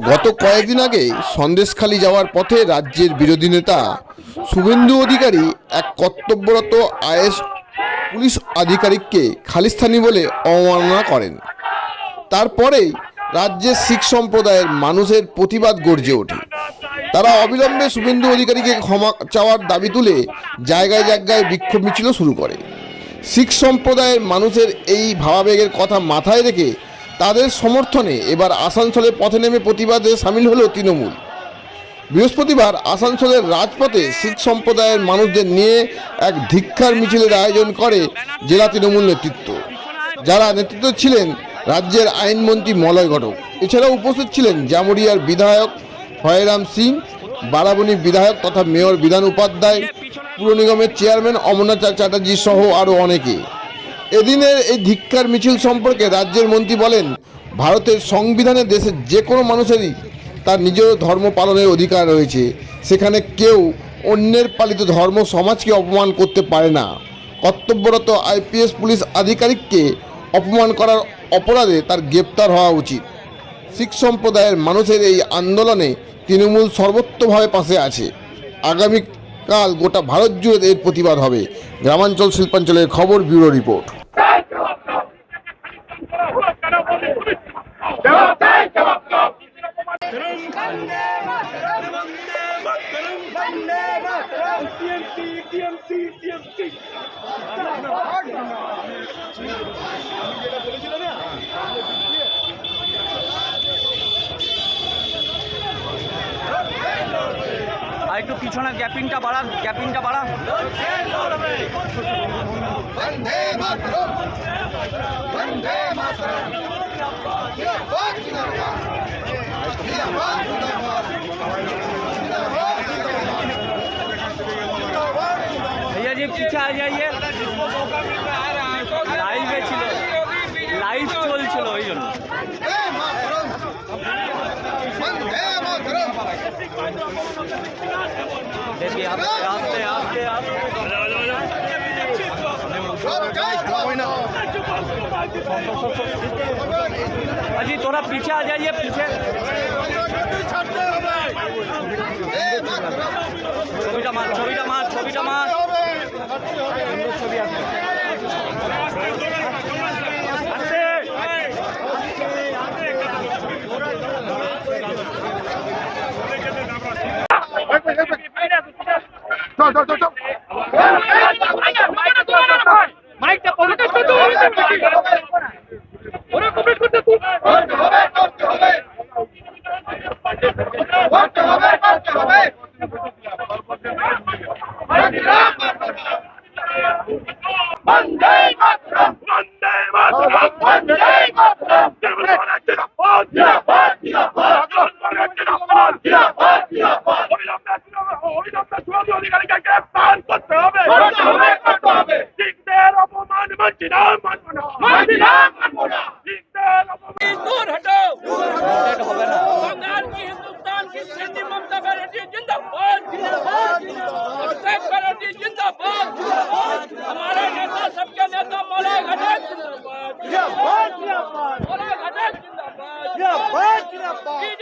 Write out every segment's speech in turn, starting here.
গত কয়েকদিন আগে সন্দেশখালি যাওয়ার পথে রাজ্যের বিরোধী নেতা শুভেন্দু অধিকারী এক কর্তব্যরত আইএস পুলিশ আধিকারিককে খালিস্তানি বলে অবমাননা করেন। তারপরেই রাজ্যের শিখ সম্প্রদায়ের মানুষের প্রতিবাদ গর্জে ওঠে। তারা অবিলম্বে শুভেন্দু অধিকারীকে ক্ষমা চাওয়ার দাবি তুলে জায়গায় জায়গায় বিক্ষোভ মিছিল শুরু করে। শিখ সম্প্রদায়ের মানুষের এই ভাবাবেগের কথা মাথায় রেখে তাদের সমর্থনে এবার আসানসোলে পথে নেমে প্রতিবাদে সামিল হলো তৃণমূল। বৃহস্পতিবার আসানসোলের রাজপথে শিখ সম্প্রদায়ের মানুষদের নিয়ে এক ধিক্ষার মিছিলের আয়োজন করে জেলা তৃণমূল নেতৃত্ব। যারা নেতৃত্ব ছিলেন রাজ্যের আইনমন্ত্রী মলয় ঘটক। এছাড়াও উপস্থিত ছিলেন জামুরিয়ার বিধায়ক হয়রাম সিং, বারাবণী বিধায়ক তথা মেয়র বিধান উপাধ্যায়, পুর নিগমের চেয়ারম্যান অমরনাথ চ্যাটার্জি সহ আরও অনেকে। এদিনের এই ধিক্ষার মিছিল সম্পর্কে রাজ্যের মন্ত্রী বলেন, ভারতের সংবিধানে দেশের যে কোনো মানুষেরই তার নিজের ধর্ম পালনের অধিকার রয়েছে। সেখানে কেউ অন্যের পালিত ধর্ম সমাজকে অপমান করতে পারে না। কর্তব্যরত আইপিএস পুলিশ আধিকারিককে অপমান করার অপরাধে তার গ্রেপ্তার হওয়া উচিত। শিখ সম্প্রদায়ের মানুষের এই আন্দোলনে তৃণমূল সর্বোত্তভাবে পাশে আছে। আগামীকাল গোটা ভারত জুড়ে এর প্রতিবাদ হবে। গ্রামাঞ্চল শিল্পাঞ্চলের খবর, ব্যুরো রিপোর্ট। একটু পিছনে গ্যাপিংটা বাড়া গ্যাপিংটা বাড়া भैया जी पीछे आ जाइए লাইভে ছিল লাইভ চলছিল ওই জন্য দেখি আস্তে আস্তে আস্তে আস্তে अजी थोड़ा पीछे आ जाइए पीछे ছবিটা মার ছবিটা মার ছবিটা মার সুন্দর ছবি আছে করতে হবে করতে হবে। বন্দে মাতরম। বন্দে মাতরম। বন্দে মাতরম। জিন্দাবাদ জিন্দাবাদ জিন্দাবাদ জিন্দাবাদ জিন্দাবাদ জিন্দাবাদ জিন্দাবাদ ওই লম্বা চুরি ওই লম্বা চুরি অধিকারীকে গ্রেফতার করতে হবে। করতে হবে করতে হবে। শিখদের অপমান মানছি না মানব না। মানছি না মানব না। শিখদের অপমান দূর হটাও দূর হটাও Ball.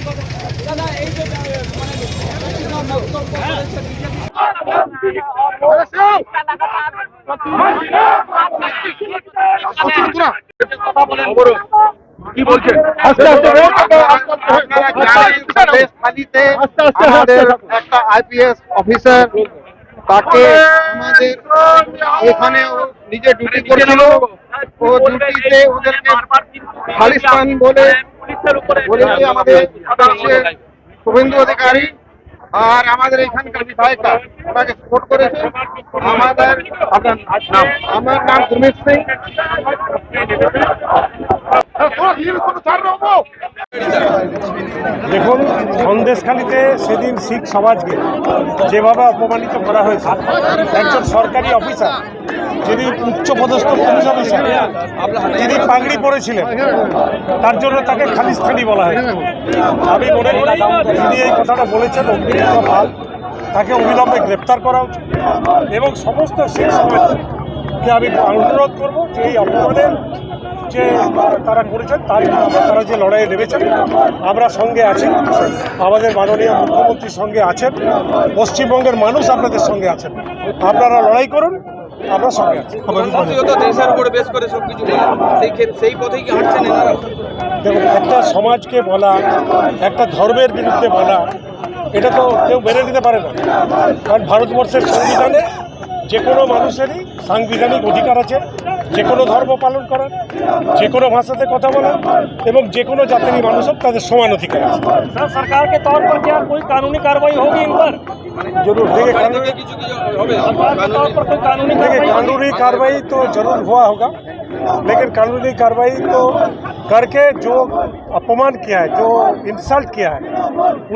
কথা দাদা এই যে কি বলছেন একটা আইপিএস অফিসার তাকে আমাদের এখানে নিজে ডিউটি করেছিল। ও ডিউটিতে ওদেরকে খালিস্তান বলে আমাদের শুভেন্দু অধিকারী। আর আমাদের এখানকার বিধায়িকা ওনাকে সাপোর্ট করেছে। আমাদের আমার নাম সিং। দেখুন, সন্দেশখালীতে সেদিন শিখ সমাজকে যেভাবে অপমানিত করা হয়েছে, একজন সরকারি অফিসার যিনি উচ্চপদস্থ পুলিশ অফিসার, তিনি পাগড়ি পরেছিলেন। তার জন্য তাকে খালিস্তানি বলা হয়। আমি মনে করি তিনি এই কথাটা বলেছেন পাল। তাকে অবিলম্বে গ্রেপ্তার করা উচিত এবং সমস্ত শিখ সমাজকে আমি অনুরোধ করব যে এই অপমানের যে তারা করেছেন, তার তারা যে লড়াইয়ে নেমেছেন, আমরা সঙ্গে আছি। আমাদের মাননীয় মুখ্যমন্ত্রীর সঙ্গে আছেন। পশ্চিমবঙ্গের মানুষ আপনাদের সঙ্গে আছেন। আপনারা লড়াই করুন। আমরা সঙ্গে আছি। দেশের উপরে বেশ করে সব সেই সেই পথেই দেখুন একটা সমাজকে বলা একটা ধর্মের বিরুদ্ধে বলা এটা তো কেউ মেনে নিতে পারে না। কারণ ভারতবর্ষের সংবিধানে যে কোনো মানুষেরই সাংবিধানিক অধিকার আছে যে কোনো ধর্ম পালন করার যে কোনো ভাষাতে কথা বলা এবং যে কোনো জাতির মানুষের তাদের সমান অধিকার আছে। সরকারকে তরফ কোন কানুনি কারবাই হোক ज़रूर। देखिए कानूनी कार्रवाई तो ज़रूर हुआ होगा लेकिन कानूनी कार्रवाई तो करके जो अपमान किया है जो इंसल्ट किया है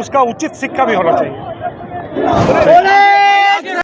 उसका उचित सिक्का भी होना चाहिए।